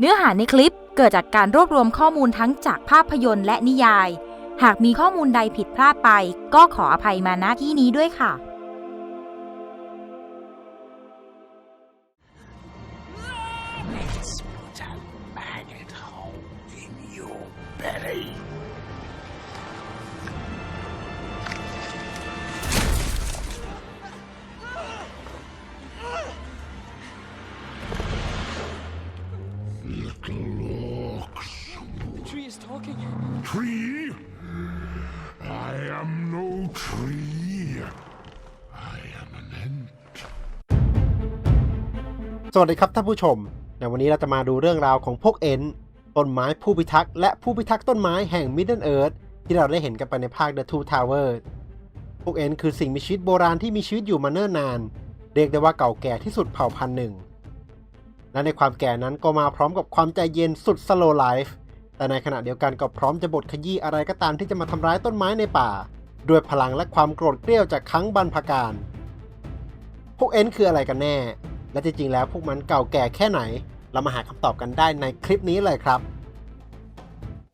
เนื้อหาในคลิปเกิดจากการรวบรวมข้อมูลทั้งจากภาพยนตร์และนิยาย หากมีข้อมูลใดผิดพลาดไป ก็ขออภัยมาณที่นี้ด้วยค่ะ สวัสดีครับท่านผู้ชม ในวันนี้เราจะมาดูเรื่องราวของพวกเอ็นต้นไม้ผู้พิทักษ์และผู้พิทักษ์ต้นไม้แห่ง Middle Earth ที่เราได้เห็นกันไปในภาค The Two Tower พวกเอ็นคือสิ่งมีชีวิตโบราณที่มีชีวิตอยู่มาเนิ่นนาน เรียกได้ว่าเก่าแก่ที่สุดเผ่าพันธุ์หนึ่ง และในความแก่นั้นก็มาพร้อมกับความใจเย็นสุด slow life แต่ในขณะเดียวกันก็พร้อมจะบดขยี้อะไรก็ตามที่จะมาทำร้ายต้นไม้ในป่า ด้วยพลังและความโกรธเกรี้ยวจากครั้งบรรพการ พวกเอ็นคืออะไรกันแน่ และจริงๆแล้วพวกมันเก่าแก่แค่ไหน เรามาหาคำตอบกันได้ในคลิปนี้เลยครับ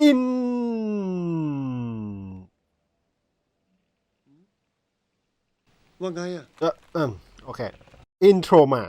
อิน ว่าไงอะ เออเอมโอเค อินโทรมา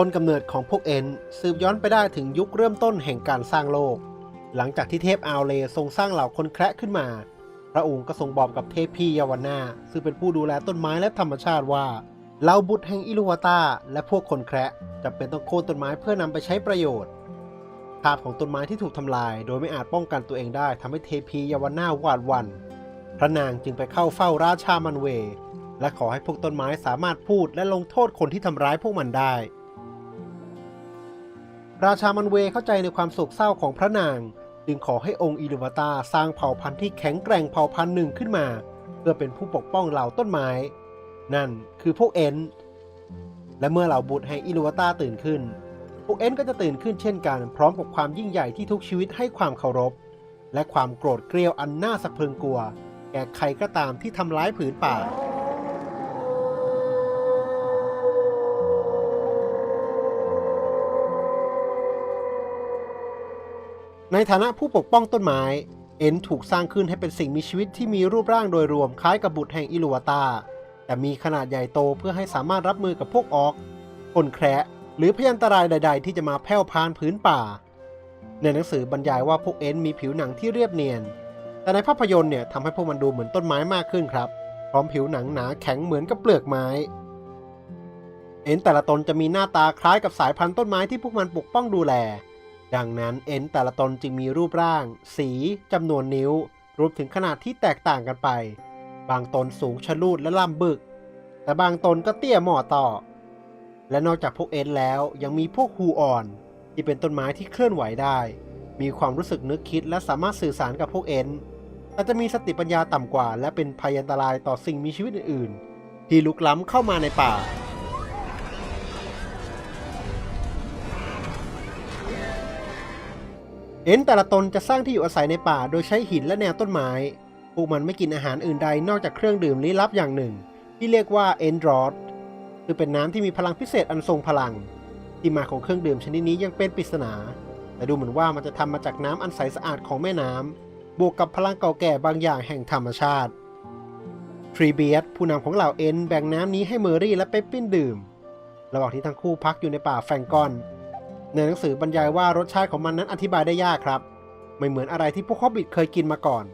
ต้นกำเนิดของพวกเอ็นสืบย้อนไปได้ถึงยุคเริ่มต้นแห่งการสร้างโลก หลังจากที่เทพอาเลทรงสร้างเหล่าคนแคระขึ้นมา พระองค์ก็ทรงบอกกับเทพพี่ยาวนาซึ่งเป็นผู้ดูแลต้นไม้และธรรมชาติว่าเหล่าบุตรแห่งอิลูวาตาและพวกคนแคระจำเป็นต้องโค่นต้นไม้เพื่อนำไปใช้ประโยชน์ ภาพของต้นไม้ที่ถูกทำลาย โดยไม่อาจป้องกันตัวเองได้ทำให้เทพียาวนาหวาดหวัน่นพระนางจึงไปเข้าเฝ้าราชามันเว และขอให้พวกต้นไม้สามารถพูดและลงโทษคนที่ทำร้ายพวกมันได้ ราชามันเวเข้าใจในความโศกเศร้าของพระนาง จึงขอให้องค์อิลูวาตาสร้างเผ่าพันธุ์ที่แข็งแกร่งเผ่าพันธุ์หนึ่งขึ้นมา เพื่อเป็นผู้ปกป้องเหล่าต้นไม้ นั่นคือพวกเอ็นและเมื่อเหล่าบุตรแห่งอิลูวาตาตื่นขึ้น พวกเอ็นก็จะตื่นขึ้นเช่นกัน พร้อมกับความยิ่งใหญ่ที่ทุกชีวิตให้ความเคารพ และความโกรธเกรี้ยวอันน่าสะพรึงกลัว แก่ใครก็ตามที่ทำร้ายผืนป่า ในฐานะผู้ปกป้องต้นไม้ เอ็นถูกสร้างขึ้นให้เป็นสิ่งมีชีวิตที่มีรูปร่างโดยรวมคล้ายกับบุตรแห่งอิลูวาตา แต่มีขนาดใหญ่โตเพื่อให้สามารถรับมือกับพวกออกคนแคระหรือพยันตรายใด ๆ ที่จะมาแผ่วพานพื้นป่า ในหนังสือบรรยายว่าพวกเอ็นมีผิวหนังที่เรียบเนียน แต่ในภาพยนตร์เนี่ยทำให้พวกมันดูเหมือนต้นไม้มากขึ้นครับ พร้อมผิวหนังหนาแข็งเหมือนกับเปลือกไม้ เอ็นแต่ละตนจะมีหน้าตาคล้ายกับสายพันธุ์ต้นไม้ที่พวกมันปกป้องดูแล ดังนั้นเอ็นแต่ละตนจึงมีรูปร่าง สีจำนวนนิ้ว รวมถึงขนาดที่แตกต่างกันไป บางตนสูงชะลูดและล่ำบึก แต่บางตนก็เตี้ยหมอต่อ และนอกจากพวกเอ็นแล้วยังมีพวกฮูอ่อน ที่เป็นต้นไม้ที่เคลื่อนไหวได้ มีความรู้สึกนึกคิดและสามารถสื่อสารกับพวกเอ็นแต่จะมีสติปัญญาต่ำกว่า และเป็นภัยอันตรายต่อสิ่งมีชีวิตอื่น ๆ ที่ลุกล้ำเข้ามาในป่า เอ็นแต่ละตนจะสร้างที่อยู่อาศัยในป่า โดยใช้หินและแนวต้นไม้ พวกมันไม่กินอาหารอื่นใดนอกจากเครื่องดื่มลี้ลับอย่างหนึ่ง ที่เรียกว่าเอ็นดรอดคือเป็นน้ำที่มีพลังพิเศษอันทรงพลัง ที่มาของเครื่องดื่มชนิดนี้ยังเป็นปริศนา แต่ดูเหมือนว่ามันจะทำมาจากน้ำอันใสสะอาดของแม่น้ำบวกกับพลังเก่าแก่บางอย่างแห่งธรรมชาติทรีเบียสผู้นำของเหล่าเอ็นแบ่งน้ำนี้ให้เมอรี่และเปปปินดื่ม ระหว่างที่ทั้งคู่พักอยู่ในป่าแฟงกอน ในหนังสือบรรยายว่ารสชาติของมันนั้นอธิบายได้ยากครับ ไม่เหมือนอะไรที่พวกฮอบบิทเคยกินมาก่อน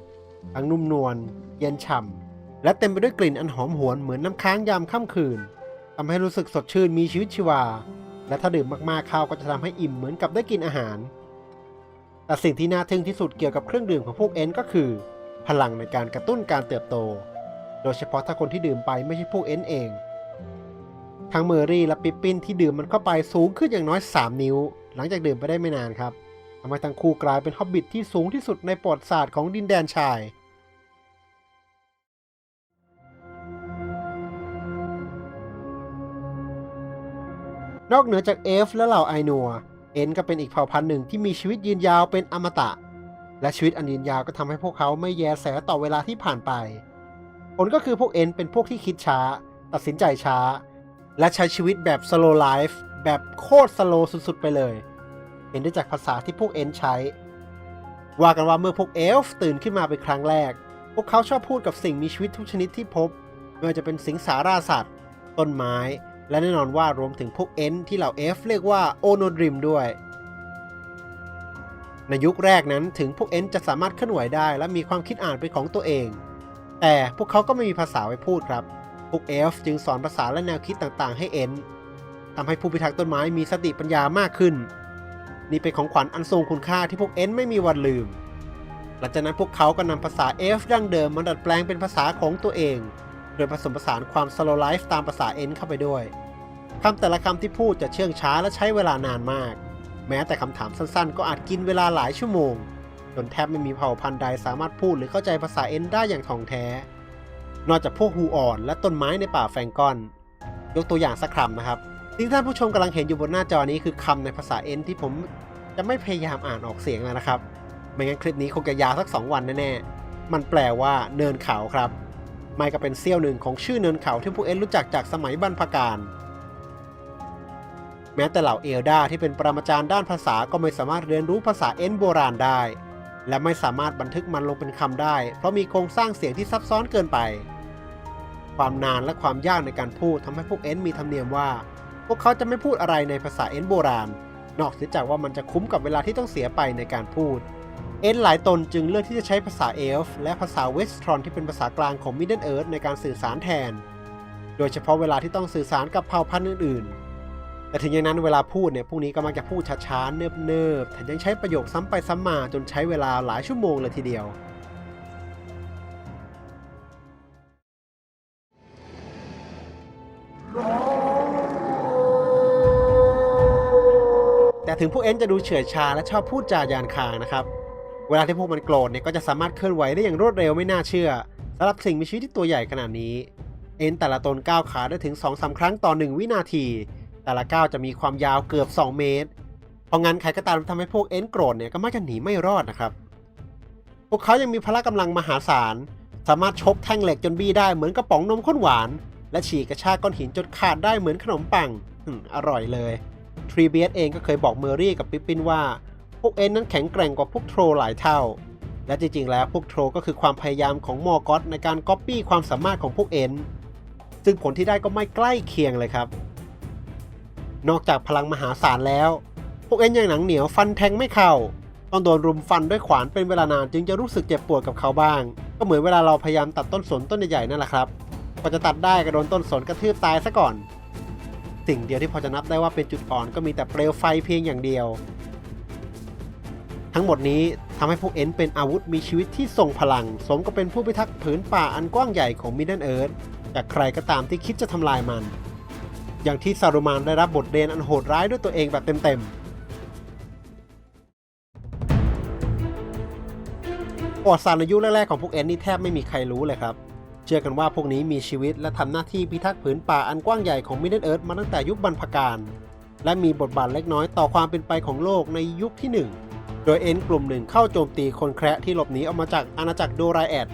ทั้งนุ่มนวล เย็นฉ่ำ และเต็มไปด้วยกลิ่นอันหอมหวนเหมือนน้ำค้างยามค่ำคืนทำให้รู้สึกสดชื่นมีชีวิตชีวา และถ้าดื่มมากๆข้าก็จะทำให้อิ่มเหมือนกับได้กินอาหาร แต่สิ่งที่น่าทึ่งที่สุดเกี่ยวกับเครื่องดื่มของพวกเอ็นก็คือ พลังในการกระตุ้นการเติบโต โดยเฉพาะถ้าคนที่ดื่มไปไม่ใช่พวกเอ็นเอง ทั้งเมอรี่และปิปปินที่ดื่มมันเข้าไปสูงขึ้นอย่างน้อย 3 นิ้ว หลังจากดื่มไปได้ไม่นานครับทำให้ทั้งคู่กลายเป็นฮอบบิทที่สูงที่สุดในประวัติศาสตร์ของดินแดนชายนอกเหนือจากเอฟและเหล่าไอนัว เอ็นก็เป็นอีกเผ่าพันธุ์หนึ่งที่มีชีวิตยืนยาวเป็นอมตะ และชีวิตอันยืนยาวก็ทำให้พวกเขาไม่แยแสต่อเวลาที่ผ่านไป ผลก็คือพวกเอ็นเป็นพวกที่คิดช้า ตัดสินใจช้า และใช้ชีวิตแบบ slow life แบบโคตร slow สุด ๆ ไปเลย เห็นได้จากภาษาที่พวกเอ็นใช้ ว่ากันว่าเมื่อพวกเอลฟ์ตื่นขึ้นมาเป็นครั้งแรก พวกเขาชอบพูดกับสิ่งมีชีวิตทุกชนิดที่พบ ไม่ว่าจะเป็นสิงสาราสัตว์ ต้นไม้ และแน่นอนว่ารวมถึงพวกเอ็นที่เหล่าเอฟเรียกว่าโอโนดริมด้วยในยุคแรกนั้นถึงพวกเอ็นจะสามารถเคลื่อนไหวได้ และมีความคิดอ่านเป็นของตัวเอง แต่พวกเขาก็ไม่มีภาษาไว้พูดครับ พวกเอลฟ์จึงสอนภาษาและแนวคิดต่างๆ ให้เอ็นทำให้ผู้พิทักษ์ต้นไม้มีสติปัญญามากขึ้น นี่เป็นของขวัญอันทรงคุณค่าที่พวกเอ็นไม่มีวันลืม หลังจากนั้นพวกเขาก็นำภาษาเอลฟ์ดั้งเดิมมาดัดแปลงเป็นภาษาของตัวเอง โดยผสมผสานความสโลไลฟ์ตามภาษาเอ็นเข้าไปด้วยคำแต่ละคำที่พูดจะเชื่องช้าและใช้เวลานานมาก แม้แต่คำถามสั้นๆ ก็อาจกินเวลาหลายชั่วโมงจนแทบไม่มีเผ่าพันธุ์ใดสามารถพูดหรือเข้าใจภาษาเอ็นได้อย่างถ่องแท้ นอกจากพวกฮูอ่อนและต้นไม้ในป่าแฟงกอน ยกตัวอย่างสักคำนะครับสิ่งที่ท่านผู้ชมกำลังเห็นอยู่บนหน้าจอนี้คือคำในภาษาเอ็นที่ผมจะไม่พยายามอ่านออกเสียงแล้วนะครับ ไม่งั้นคลิปนี้คงจะยาวสัก 2 วันแน่ๆ มันแปลว่าเนินเขาครับ ไม่ก็เป็นเสี้ยวหนึ่งของชื่อเนินเขาที่พวกเอ็นรู้จักจากสมัยบรรพการแม้แต่เหล่าเอลดาที่เป็นปรมาจารย์ด้านภาษาก็ไม่สามารถเรียนรู้ภาษาเอ็นโบราณได้ และไม่สามารถบันทึกมันลงเป็นคำได้ เพราะมีโครงสร้างเสียงที่ซับซ้อนเกินไป ความนานและความยากในการพูดทำให้พวกเอ็นมีธรรมเนียมว่า พวกเขาจะไม่พูดอะไรในภาษาเอ็นโบราณ นอกเสียจากว่ามันจะคุ้มกับเวลาที่ต้องเสียไปในการพูด เอ็นหลายตนจึงเลือกที่จะใช้ภาษาเอลฟ์และภาษาเวสทรอนที่เป็นภาษากลางของมิดเดิลเอิร์ธในการสื่อสารแทน โดยเฉพาะเวลาที่ต้องสื่อสารกับเผ่าพันธุ์อื่นๆ แต่ถึงอย่างนั้นเวลาพูดเนี่ยพวกนี้ก็มักจะพูดช้าๆเนิบๆแถมยังใช้ประโยคซ้ำไปซ้ำมาจนใช้เวลาหลายชั่วโมงเลยทีเดียว แต่ถึงพวกเอ็นจะดูเฉื่อยชาและชอบพูดจายานคางนะครับ เวลาที่พวกมันโกรธเนี่ยก็จะสามารถเคลื่อนไหวได้อย่างรวดเร็วไม่น่าเชื่อสำหรับสิ่งมีชีวิตที่ตัวใหญ่ขนาดนี้ เอ็นแต่ละตนก้าวขาได้ถึง2-3ครั้งต่อ 1 วินาที แต่ละก้าวจะมีความยาวเกือบ 2 เมตร เพราะงั้นใครก็ตามที่ทำให้พวกเอ็นโกรธเนี่ยก็มักจะหนีไม่รอดนะครับ พวกเขายังมีพละกำลังมหาศาล สามารถชกแท่งเหล็กจนบี้ได้เหมือนกระป๋องนมข้นหวาน และฉีกกระชากก้อนหินจนขาดได้เหมือนขนมปังอร่อยเลยทรีเบียสเองก็เคยบอกเมอรี่กับปิปปินว่า พวกเอ็นนั้นแข็งแกร่งกว่าพวกโทรหลายเท่า และจริงๆ แล้วพวกโทรก็คือความพยายามของมอร์กอตในการก๊อปปี้ความสามารถของพวกเอ็นซึ่งผลที่ได้ก็ไม่ใกล้เคียงเลยครับ นอกจากพลังมหาศาลแล้ว พวกเอ็นยังหนังเหนียวฟันแทงไม่เข้า ต้องโดนรุมฟันด้วยขวานเป็นเวลานานจึงจะรู้สึกเจ็บปวดกับเขาบ้าง ก็เหมือนเวลาเราพยายามตัดต้นสนต้นใหญ่ๆนั่นแหละครับ ว่าจะตัดได้ก็โดนต้นสนกระทืบตายซะก่อน สิ่งเดียวที่พอจะนับได้ว่าเป็นจุดอ่อนก็มีแต่เปลวไฟเพียงอย่างเดียว ทั้งหมดนี้ทำให้พวกเอ็นเป็นอาวุธมีชีวิตที่ทรงพลัง สมกับเป็นผู้พิทักษ์ผืนป่าอันกว้างใหญ่ของมิดเดิลเอิร์ธจากใครก็ตามที่คิดจะทำลายมัน อย่างที่ซารูมานได้รับบทเรียนอันโหดร้ายด้วยตัวเองแบบเต็มๆประวัติศาสตร์ในยุคแรกๆของพวกเอ็นนี่แทบไม่มีใครรู้เลยครับ เชื่อกันว่าพวกนี้มีชีวิตและทำหน้าที่พิทักษ์ผืนป่าอันกว้างใหญ่ของมิดเดิลเอิร์ธมาตั้งแต่ยุคบรรพกาลและมีบทบาทเล็กน้อยต่อความเป็นไปของโลกในยุคที่หนึ่งโดยเอ็นกลุ่มหนึ่งเข้าโจมตีคนแคระที่หลบหนีออกมาจากอาณาจักรโดราแอด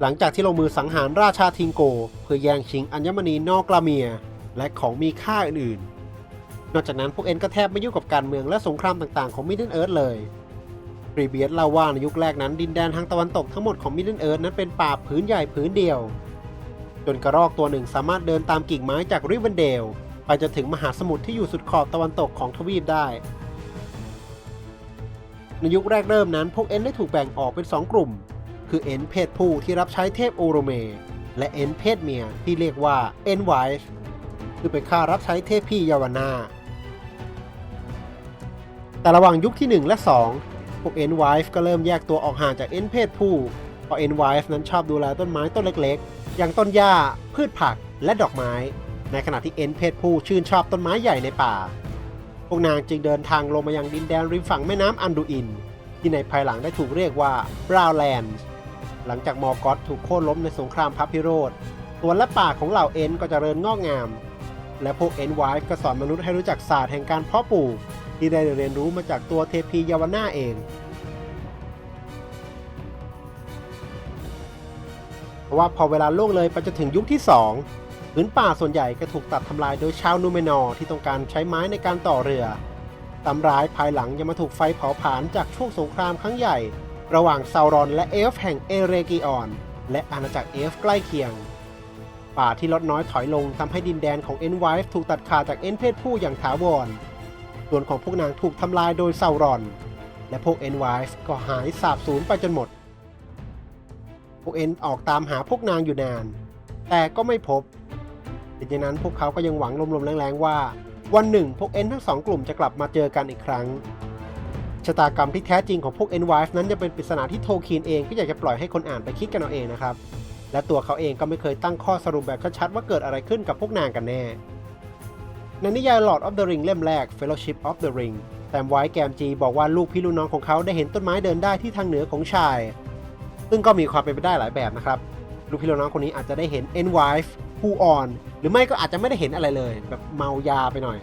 หลังจากที่ลงมือสังหารราชาทิงโก เพื่อแย่งชิงอัญมณีนอกกลาเมีย และของมีค่าอื่นๆ นอกจากนั้นพวกเอ็นก็แทบไม่ยุ่งกับการเมืองและสงครามต่างๆของมิดเดิลเอิร์ธเลย รีเบียสเล่าว่าในยุคแรกนั้นดินแดนทางตะวันตกทั้งหมดของมิดเดิลเอิร์ธนั้นเป็นป่าผืนใหญ่ผืนเดียว จนกระรอกตัวหนึ่งสามารถเดินตามกิ่งไม้จากริเวนเดล ไปจนถึงมหาสมุทรที่อยู่สุดขอบตะวันตกของทวีปได้ ในยุคแรกเริ่มนั้นพวกเอ็นได้ถูกแบ่งออกเป็น 2 กลุ่ม คือเอ็นเพศผู้ที่รับใช้เทพโอโรเม และเอ็นเพศเมียที่เรียกว่าเอ็นไวฟ์คือเป็นค่ารับใช้เทพพี่ยาวนาแต่ระหว่างยุคที่ 1 และ 2 วกเอ็นไวฟ์ก็เริ่มแยกตัวออกห่างจากเอ็นเพศผู้เพราะเอ็นไวฟ์นั้นชอบดูแลต้นไม้ต้นเล็กๆ อย่างต้นหญ้า พืชผักและดอกไม้ ในขณะที่เอ็นเพศผู้ชื่นชอบต้นไม้ใหญ่ในป่า พวกนางจึงเดินทางลงมายังดินแดนริมฝั่งแม่น้ำอันดูอิน ที่ในภายหลังได้ถูกเรียกว่าบราวแลนด์หลังจากมอร์กอตถูกโค่นล้มในสงครามพระพิโรธสวนและป่าของเหล่าเอ็นก็เจริญงอกงาม และพวกเอ็นไวฟ์ก็สอนมนุษย์ให้รู้จักศาสตร์แห่งการเพาะปลูก ที่ได้เรียนรู้มาจากตัวเทพียาวนาเองเพราะว่าพอเวลาล่วงเลยไปจนถึงยุคที่ 2 พื้นป่าส่วนใหญ่ก็ถูกตัดทำลายโดยชาวนูเมนอร์ที่ต้องการใช้ไม้ในการต่อเรือตำร้ายภายหลังยังมาถูกไฟเผาผลาญจากช่วงสงครามครั้งใหญ่ ระหว่างซาวรอนและเอลฟ์แห่งเอเรกิออน และอาณาจักรเอลฟ์ใกล้เคียง ป่าที่ลดน้อยถอยลงทำให้ดินแดนของเอ็นไวฟ์ถูกตัดขาดจากเอ็นเพศผู้อย่างถาวร ส่วนของพวกนางถูกทำลายโดยซาวรอน และพวกเอ็นไวฟ์ก็หายสาบสูญไปจนหมด พวกเอ็นออกตามหาพวกนางอยู่นาน แต่ก็ไม่พบดังนั้นพวกเขาก็ยังหวังลมๆแรงๆว่า วันหนึ่งพวกเอ็นทั้งสองกลุ่มจะกลับมาเจอกันอีกครั้งชะตากรรมที่แท้จริงของพวก n w i f e นั้นจะเป็นปริศนาที่โทคีนเองก็อยากจะปล่อยให้คนอ่านไปคิดกันเอาเองนะครับและตัวเขาเองก็ไม่เคยตั้งข้อสรุปแบบชัดๆว่าเกิดอะไรขึ้นกับพวกนางกันแน่ ในนิยาย Lord of the Ring เล่มแรก Fellowship of the Ring แตมไว้แกมจีบอกว่าลูกพี่ลูกน้องของเขาได้เห็นต้นไม้เดินได้ที่ทางเหนือของชาย ซึ่งก็มีความเป็นไปได้หลายแบบนะครับ ลูกพี่ลูกน้องคนนี้อาจจะได้เห็น n w i f e Who on หรือไม่ก็อาจจะไม่ได้เห็นอะไรเลย แบบเมายาไปหน่อย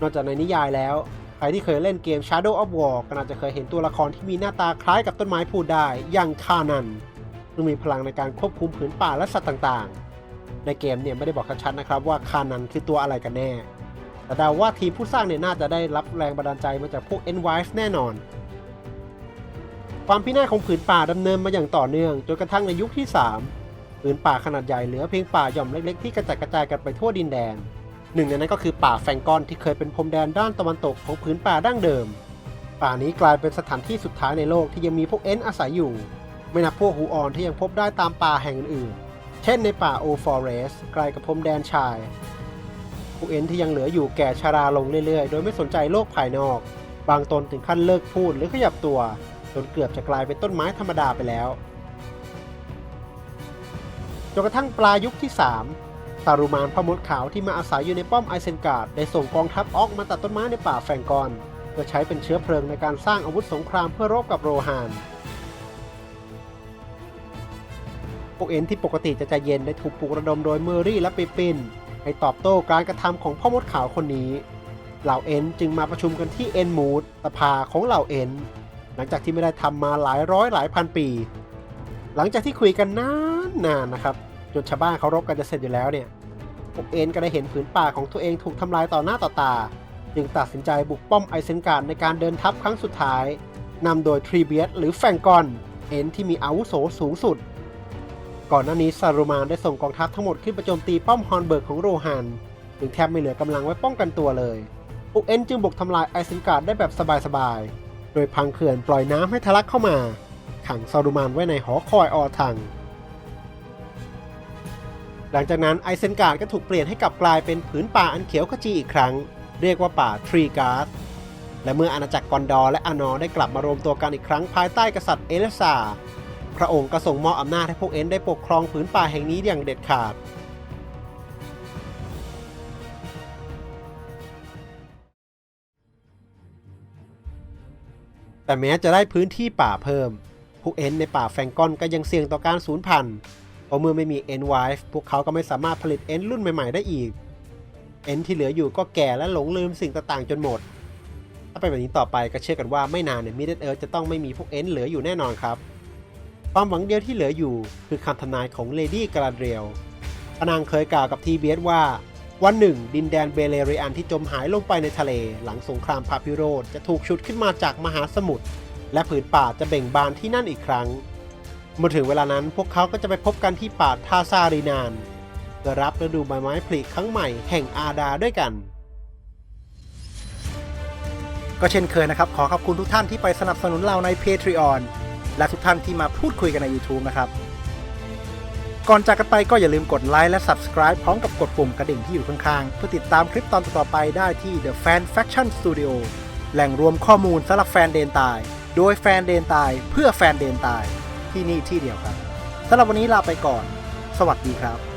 นอกจากในนิยายแล้ว ใครที่เคยเล่นเกม Shadow of War ก็น่าจะเคยเห็นตัวละครที่มีหน้าตาคล้ายกับต้นไม้พูดได้อย่างคานันซึ่งมีพลังในการควบคุมผืนป่าและสัตว์ต่างๆ ในเกมเนี่ยไม่ได้บอกชัดๆนะครับว่าคานันคือตัวอะไรกันแน่ แต่เดาว่าทีมผู้สร้างเนี่ยน่าจะได้รับแรงบันดาลใจมาจากพวก n w i f e แน่นอน ความพินาศของผืนป่าดำเนินมาอย่างต่อเนื่องจนกระทั่งในยุคที่ 3 ผืนป่าขนาดใหญ่เหลือเพียงป่าหย่อมเล็กๆที่กระจัดกระจายกันไปทั่วดินแดน หนึ่งในนั้นก็คือป่าแฟงกอนที่เคยเป็นพรมแดนด้านตะวันตกของผืนป่าดั้งเดิม ป่านี้กลายเป็นสถานที่สุดท้ายในโลกที่ยังมีพวกเอ็นอาศัยอยู่ ไม่นับพวกหูอ่อนที่ยังพบได้ตามป่าแห่งอื่นๆ เช่นในป่าโอฟอเรสใกล้กับพรมแดนชายพวกเอ็นที่ยังเหลืออยู่แก่ชาราลงเรื่อยๆ โดยไม่สนใจโลกภายนอก บางตนถึงขั้นเลิกพูดหรือขยับตัวจนเกือบจะกลายเป็นต้นไม้ธรรมดาไปแล้วจนกระทั่งปลายยุคที่3ซารูมานพมดขาวที่มาอาศัยอยู่ในป้อมไอเซนการ์ดได้ส่งกองทัพออกมาตัดต้นไม้ในป่าแฟงกอน เพื่อใช้เป็นเชื้อเพลิงในการสร้างอาวุธสงครามเพื่อรบกับโรฮาน พวกเอ็นที่ปกติจะใจเย็นได้ถูกปลุกระดมโดยเมอรี่และปิปินให้ตอบโต้การกระทำของพ่อมดขาวคนนี้ เหล่าเอ็นจึงมาประชุมกันที่เอ็นมูดสภาของเหล่าเอ็นหลังจากที่ไม่ได้ทำมาหลายร้อยหลายพันปี หลังจากที่คุยกันนานนานๆนะครับจนชาวบ้านเขารบกันจะเสร็จอยู่แล้วเนี่ยพวกเอ็นก็ได้เห็นผืนป่าของตัวเองถูกทำลายต่อหน้าต่อตา จึงตัดสินใจบุกป้อมไอเซนการในการเดินทัพครั้งสุดท้ายนำโดยทรีเบียสหรือแฟงกอน เอ็นที่มีอาวุโสสูงสุด ก่อนหน้านี้ซารูมานได้ส่งกองทัพทั้งหมดขึ้นไปโจมตีป้อมฮอนเบิร์กของโรฮันจึงแทบไม่เหลือกำลังไว้ป้องกันตัวเลยพวกเอนจึงบุกทำลายไอเซนการ์ดได้แบบสบายๆ โดยพังเขื่อนปล่อยน้ำให้ทะลักเข้ามา ขังซารูมานไว้ในหอคอยออทัง หลังจากนั้นไอเซนการ์ดก็ถูกเปลี่ยนให้กลับกลายเป็นผืนป่าอันเขียวขจีอีกครั้ง เรียกว่าป่าทรีการ์ดและเมื่ออาณาจักรกอนดอร์และอานอได้กลับมารวมตัวกันอีกครั้งภายใต้กษัตริย์เอเลซา พระองค์ก็ทรงมอบอำนาจให้พวกเอ็นได้ปกครองผืนป่าแห่งนี้อย่างเด็ดขาดแต่แม้จะได้พื้นที่ป่าเพิ่ม พวกเอ็นในป่าแฟงกอนก็ยังเสี่ยงต่อการสูญพันธุ์ เพราะเมื่อไม่มีเอ็นไวฟ์พวกเขาก็ไม่สามารถผลิตเอ็นรุ่นใหม่ๆได้อีก เอ็นที่เหลืออยู่ก็แก่และหลงลืมสิ่งต่างๆจนหมด ถ้าเป็นแบบนี้ต่อไปก็เชื่อกันว่าไม่นานเนี่ยมิดเดิลเอิร์จะต้องไม่มีพวกเอ็นเหลืออยู่แน่นอนครับ ความหวังเดียวที่เหลืออยู่คือคำทำนายของเลดี้กาลาเดรียลพนางเคยกล่าวกับทีเบสว่า วันหนึ่ง ดินแดนเบเลเรียนที่จมหายลงไปในทะเล หลังสงครามพาพิโรธจะถูกชุดขึ้นมาจากมหาสมุทรและผืนป่าจะเบ่งบานที่นั่นอีกครั้งเมื่อถึงเวลานั้นพวกเขาก็จะไปพบกันที่ป่าทาซารีนานเพื่อรับฤดูใบไม้ผลิครั้งใหม่แห่งอาดาด้วยกัน ก็เช่นเคยนะครับ ขอขอบคุณทุกท่านที่ไปสนับสนุนเราใน Patreon และทุกท่านที่มาพูดคุยกันใน YouTube นะครับ ก่อนจากกันไปก็อย่าลืมกดไลค์และ Subscribe พร้อมกับกดปุ่มกระดิ่งที่อยู่ข้างๆ เพื่อติดตามคลิปตอนต่อๆไปได้ที่ The Fan Faction Studio แหล่งรวมข้อมูลสำหรับแฟนเดนตาย โดยแฟนเดนตายเพื่อแฟนเดนตายที่นี่ที่เดียวครับสำหรับวันนี้ลาไปก่อน สวัสดีครับ